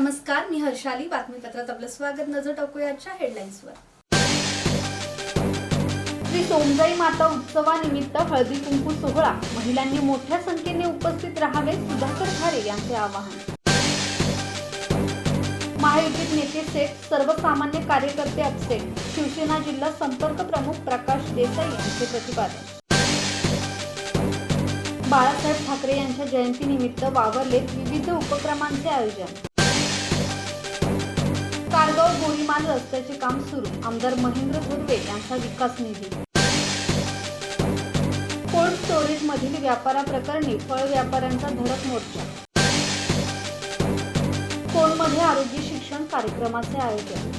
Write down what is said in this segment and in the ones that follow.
नमस्कार मी हर्षाली. बातमीपत्रात आपलं स्वागत. नजर टाकूयाच्या हेडलाईन्सवर श्री सोमजाई माता उत्सवानिमित्त हळदी कुंकू सोहळा. महिलांनी मोठ्या संख्येने उपस्थित राहावे सुधाकर खारे यांचे आवाहन. महायुतीत नेते सेट सर्वसामान्य कार्यकर्ते अपसेट शिवसेना जिल्हा संपर्क प्रमुख प्रकाश देसाई यांचे प्रतिपादन. बाळासाहेब ठाकरे यांच्या जयंतीनिमित्त वावरलेत विविध उपक्रमांचे आयोजन. कारगाव गोळीमाल रस्त्याचे काम सुरू. आमदार महेंद्र धुर्वे यांचा विकास निधी. कोल्ड स्टोरेज मधील व्यापाराप्रकरणी फळ व्यापाऱ्यांचा धडक मोर्चा. कोणमध्ये आरोग्य शिक्षण कार्यक्रमाचे आयोजन.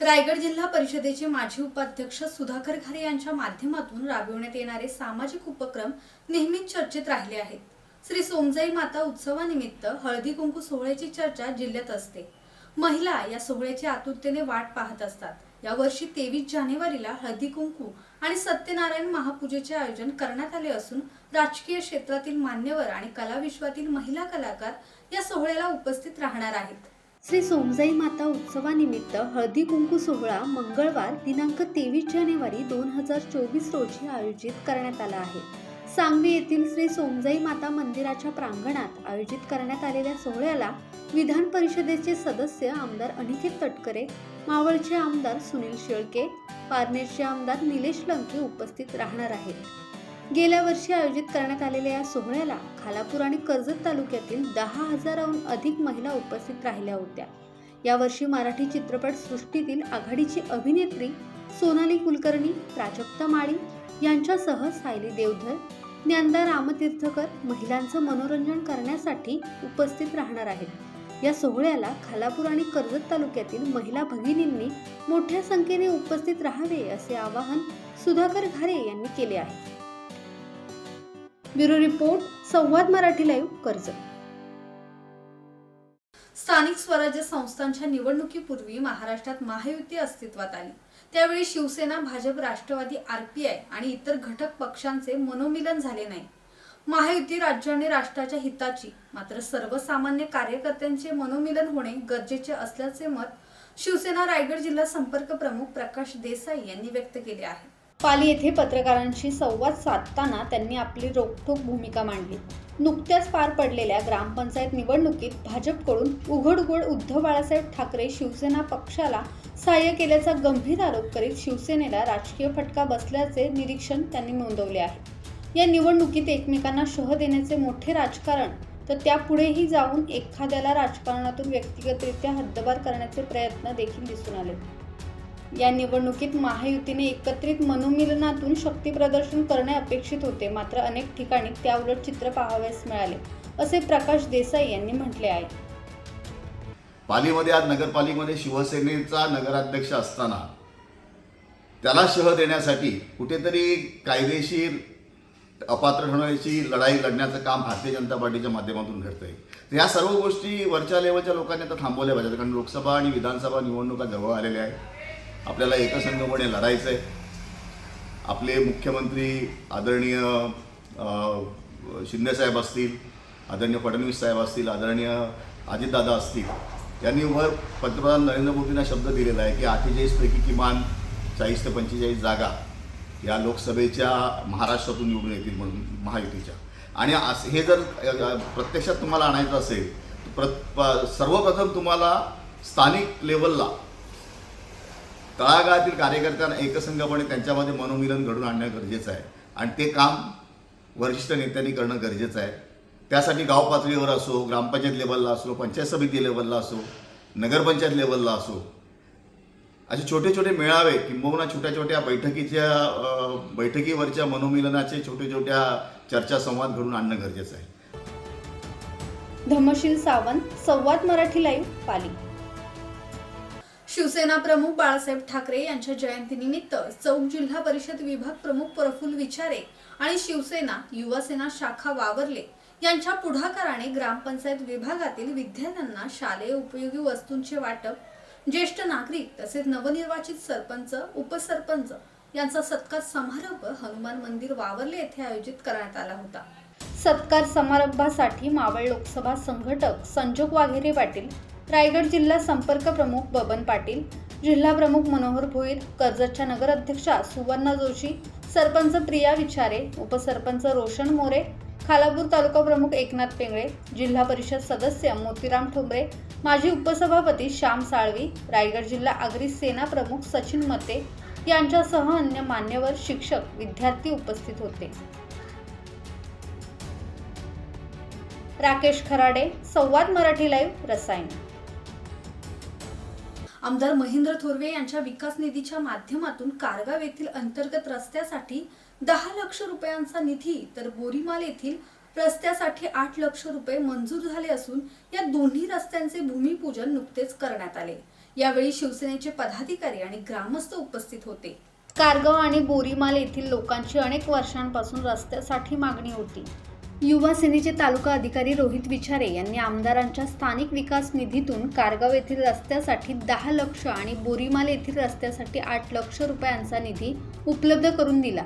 रायगड जिल्हा परिषदेचे माजी उपाध्यक्ष सुधाकर घरे यांच्या माध्यमातून राबविण्यात येणारे सामाजिक उपक्रम नेहमीच चर्चेत राहिले आहेत. श्री सोमजाई माता उत्सवानिमित्त हळदी कुंकू सोहळ्याची चर्चा जिल्ह्यात असते. महिला या सोहळ्याची आतुरतेने वाट पाहत असतात. यावर्षी तेवीस जानेवारीला हळदी कुंकू आणि सत्यनारायण महापूजेचे आयोजन करण्यात आले असून राजकीय क्षेत्रातील मान्यवर आणि कलाविश्वातील महिला कलाकार या सोहळ्याला उपस्थित राहणार आहेत. श्री सोमजाई माता उत्सवानिमित्त हळदी कुंकू सोहळा मंगळवार दिनांक तेवीस जानेवारी दोन हजार चोवीस रोजी आयोजित करण्यात आला आहे. सांगवी येथील श्री सोमजाई माता मंदिराच्या प्रांगणात आयोजित करण्यात आलेल्या सोहळ्याला विधान परिषदेचे सदस्य आमदार अनिकेत तटकरे मावळचे आमदार सुनील शेळके पारनेरचे आमदार निलेश लंके उपस्थित राहणार आहेत. गेल्या वर्षी आयोजित करण्यात आलेल्या या सोहळ्याला खालापूर आणि कर्जत तालुक्यातील दहा हजाराहून अधिक महिला उपस्थित राहिल्या होत्या. यावर्षी मराठी चित्रपट सृष्टीतील आघाडीची अभिनेत्री सोनाली कुलकर्णी प्राजक्ता माळी यांच्यासह सायली देवधर ज्ञानदा रामतीर्थकर महिलांचं मनोरंजन करण्यासाठी उपस्थित राहणार आहेत. या सोहळ्याला खालापूर आणि कर्जत तालुक्यातील महिला भगिनींनी मोठ्या संख्येने उपस्थित राहावे असे आवाहन सुधाकर घारे यांनी केले आहे. ब्युरो रिपोर्ट संवाद मराठी लाईव्ह कर्जत. स्थानिक स्वराज्य संस्थांच्या निवडणुकीपूर्वी महाराष्ट्रात महायुती अस्तित्वात आली. त्यावेळी शिवसेना भाजप राष्ट्रवादी आरपीआय आणि इतर घटक पक्षांचे मनोमिलन झाले नाही. महायुती राज्य आणि राष्ट्राच्या हिताची मात्र सर्वसामान्य कार्यकर्त्यांचे मनोमिलन होणे गरजेचे असल्याचे मत शिवसेना रायगड जिल्हा संपर्क प्रमुख प्रकाश देसाई यांनी व्यक्त केले आहे. पाली येथे पत्रकारांशी संवाद साधताना त्यांनी आपली रोखठोक भूमिका मांडली. नुकत्याच पार पडलेल्या ग्रामपंचायत निवडणुकीत भाजपकडून उघड उघड उद्धव बाळासाहेब ठाकरे शिवसेना पक्षाला सहाय्य केल्याचा गंभीर आरोप करीत शिवसेनेला राजकीय फटका बसल्याचे निरीक्षण त्यांनी नोंदवले आहे. या निवडणुकीत एकमेकांना शह देण्याचे मोठे राजकारण तर त्यापुढेही जाऊन एखाद्याला राजकारणातून व्यक्तिगतरित्या हद्दबार करण्याचे प्रयत्न देखील दिसून आले. या निवडणुकीत महायुतीने एकत्रित मनोमिलनातून शक्ती प्रदर्शन करणे अपेक्षित होते. मात्र अनेक ठिकाणी त्याउलट चित्र पाहावयास मिळाले असे प्रकाश देसाई यांनी म्हटले आहे. पालीमध्ये आज नगरपालिकेमध्ये शिवसेनेचा नगराध्यक्ष असताना त्याला शह देण्यासाठी कुठेतरी कायदेशीर अपात्र होण्याची लढाई लढण्याचं काम भारतीय जनता पार्टीच्या माध्यमातून घडतंय. तर या सर्व गोष्टी वरच्या लेवलच्या लोकांनी आता थांबवल्या पाहिजेत. कारण लोकसभा आणि विधानसभा निवडणुका जवळ आलेल्या आहेत. आपल्याला एकसंघपणे लढायचं आहे आपले मुख्यमंत्री आदरणीय शिंदेसाहेब असतील आदरणीय फडणवीस साहेब असतील आदरणीय अजितदादा असतील यांनी वर पंतप्रधान नरेंद्र मोदींना शब्द दिलेला आहे की अठ्ठेचाळीसपैकी किमान चाळीस ते पंचेचाळीस जागा या लोकसभेच्या महाराष्ट्रातून निवडून येतील म्हणून महायुतीच्या. आणि असं हे जर प्रत्यक्षात तुम्हाला आणायचं असेल तर प्र प- सर्वप्रथम तुम्हाला स्थानिक लेवलला तळागाळातील कार्यकर्त्यांना एकसंघपणे त्यांच्यामध्ये मनोमिलन घडून आणणं गरजेचं आहे. आणि ते काम वरिष्ठ नेत्यांनी करणं गरजेचं आहे. त्यासाठी गाव पातळीवर असो ग्रामपंचायत लेवलला असो पंचायत समिती लेवलला असो नगरपंचायत लेवलला असो असे छोटे छोटे मेळावे किंबहुना छोट्या छोट्या बैठकीच्या बैठकीवरच्या मनोमिलनाचे छोटे छोट्या चर्चा संवाद घडून आणणं गरजेचं आहे. धर्मशील सावंत संवाद मराठी लाईव्ह पाली. शिवसेना प्रमुख बाळासाहेब ठाकरे यांच्या जयंतीनिमित्त चौक जिल्हा परिषद विभाग प्रमुख प्रफुल्ल विचारे आणि शिवसेना युवासेना शाखा वावरले. यांच्या पुढाकाराने ग्रामपंचायत विभागातील विद्यार्थ्यांना शालेय उपयोगी वस्तूंचे वाटप ज्येष्ठ नागरिक तसेच नवनिर्वाचित सरपंच उपसरपंच यांचा सत्कार समारंभ हनुमान मंदिर वावरले येथे आयोजित करण्यात आला होता. सत्कार समारंभासाठी मावळ लोकसभा संघटक संजोग वाघेरे पाटील रायगड जिल्हा संपर्क प्रमुख बबन पाटील जिल्हा प्रमुख मनोहर भोईर कर्जतच्या नगराध्यक्षा सुवर्णा जोशी सरपंच प्रिया विचारे उपसरपंच रोशन मोरे खालापूर तालुका प्रमुख एकनाथ पेंगळे जिल्हा परिषद सदस्य मोतीराम ठोंबरे माजी उपसभापती श्याम साळवी रायगड जिल्हा आगरी सेना प्रमुख सचिन मते यांच्यासह अन्य मान्यवर शिक्षक विद्यार्थी उपस्थित होते. राकेश खराडे संवाद मराठी लाईव्ह रसायन. आमदार महेंद्र थोरवे यांच्या विकास निधीच्या माध्यमातून कारगाव येथील अंतर्गत रस्त्यासाठी दहा लक्ष रुपयांचा निधी तर बोरीमाल येथील रस्त्यासाठी आठ लक्ष रुपये मंजूर झाले असून या दोन्ही रस्त्यांचे भूमिपूजन नुकतेच करण्यात आले. यावेळी शिवसेनेचे पदाधिकारी आणि ग्रामस्थ उपस्थित होते. कारगाव आणि बोरीमाल येथील लोकांची अनेक वर्षांपासून रस्त्यासाठी मागणी होती. युवा सेनेचे तालुका अधिकारी रोहित विचारे यांनी आमदारांच्या स्थानिक विकास निधीतून कारगाव येथील रस्त्यासाठी दहा लक्ष आणि बोरीमाल येथील रस्त्यासाठी आठ लक्ष रुपयांचा निधी उपलब्ध करून दिला.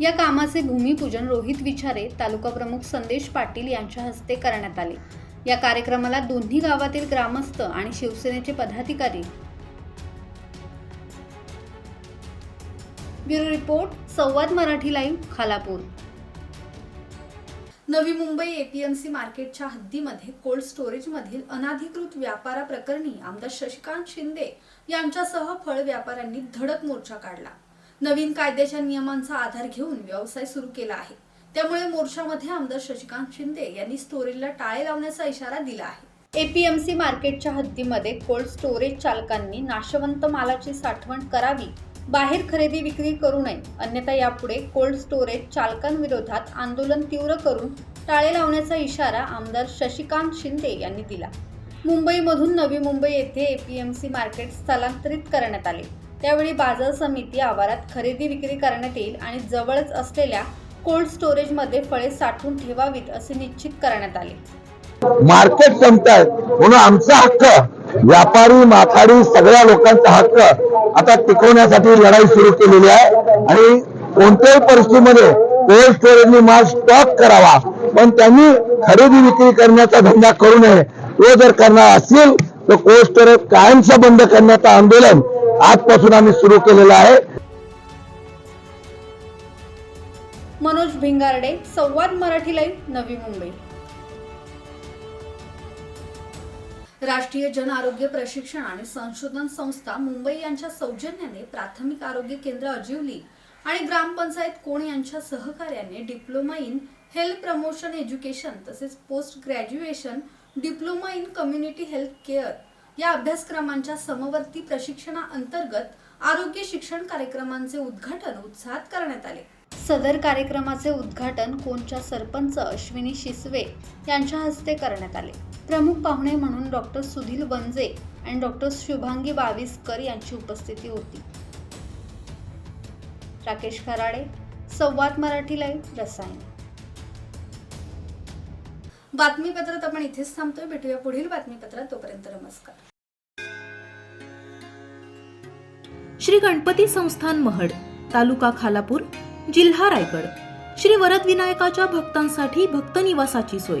या कामाचे भूमिपूजन रोहित विचारे तालुका प्रमुख संदेश पाटील यांच्या हस्ते करण्यात आले. या कार्यक्रमाला दोन्ही गावातील ग्रामस्थ आणि शिवसेनेचे पदाधिकारी ब्युरो रिपोर्ट संवाद मराठी लाईव्ह खालापूर. नवी मुंबई एपीएमसी मार्केटच्या हद्दीमध्ये कोल्ड स्टोरेजमधील अनाधिकृत व्यापाराप्रकरणी आमदार शशिकांत शिंदे यांच्यासह फळ व्यापाऱ्यांनी धडक मोर्चा काढला. नवीन कायद्याच्या नियमांचा आधार घेऊन व्यवसाय सुरू केला आहे. त्यामुळे मोर्चामध्ये आमदार शशिकांत शिंदे यांनी स्टोरेजला टाळे लावण्याचा इशारा दिला आहे. एपीएमसी मार्केटच्या हद्दीमध्ये कोल्ड स्टोरेज चालकांनी नाशवंत मालाची साठवण करावी बाहेर खरेदी विक्री करू नये. अन्यथा यापुढे कोल्ड स्टोरेज चालकांविरोधात आंदोलन तीव्र करून टाळे लावण्याचा इशारा आमदार शशिकांत शिंदे यांनी दिला. मुंबईमधून नवी मुंबई येथे एपीएमसी मार्केट स्थलांतरित करण्यात आले. त्यावेळी बाजार समिती आवारात खरेदी विक्री करण्यात येईल आणि जवळच असलेल्या कोल्ड स्टोरेजमध्ये फळे साठवून ठेवावीत असे निश्चित करण्यात आले. मार्केट संपतायत म्हणून आमचा हक्क व्यापारी माथाडी सगळ्या लोकांचा हक्क आता टिकवण्यासाठी लढाई सुरू केलेली आहे. आणि कोणत्याही परिस्थितीमध्ये कोल्ड स्टोरेजनी माल स्टॉक करावा पण त्यांनी खरेदी विक्री करण्याचा धंदा करू नये. तो जर करणार असेल तर कोल्ड स्टोरेज कायमचं बंद करण्याचं आंदोलन आजपासून आम्ही सुरू केलेलं आहे. मनोज भिंगारडे संवाद मराठी लाईव्ह नवी मुंबई. राष्ट्रीय जन आरोग्य प्रशिक्षण आणि संशोधन संस्था मुंबई यांच्या सौजन्याने प्राथमिक आरोग्य केंद्र अजिवली आणि ग्रामपंचायत कोण यांच्या सहकार्याने diploma in health promotion education तसेच post graduation diploma in community health care या अभ्यासक्रमांच्या समवर्ती प्रशिक्षणाअंतर्गत आरोग्य शिक्षण कार्यक्रमांचे उद्घाटन उत्साहात करण्यात आले. सदर कार्यक्रमाचे उद्घाटन कोणच्या सरपंच अश्विनी शिसवे यांच्या हस्ते करण्यात आले. प्रमुख पाहुणे म्हणून डॉक्टर सुधील वंजे आणि डॉक्टर शुभांगी बाविस्कर यांची उपस्थिती होती. राकेश खराडे संवाद मराठी लाईव्ह रसायन. बातमीपत्रात आपण इथेच थांबतोय. भेटूया पुढील बातमीपत्रात. तोपर्यंत नमस्कार. श्री गणपती संस्थान महड तालुका खालापूर जिल्हा रायगड. श्री वरद विनायकाच्या भक्तांसाठी भक्त निवासाची सोय.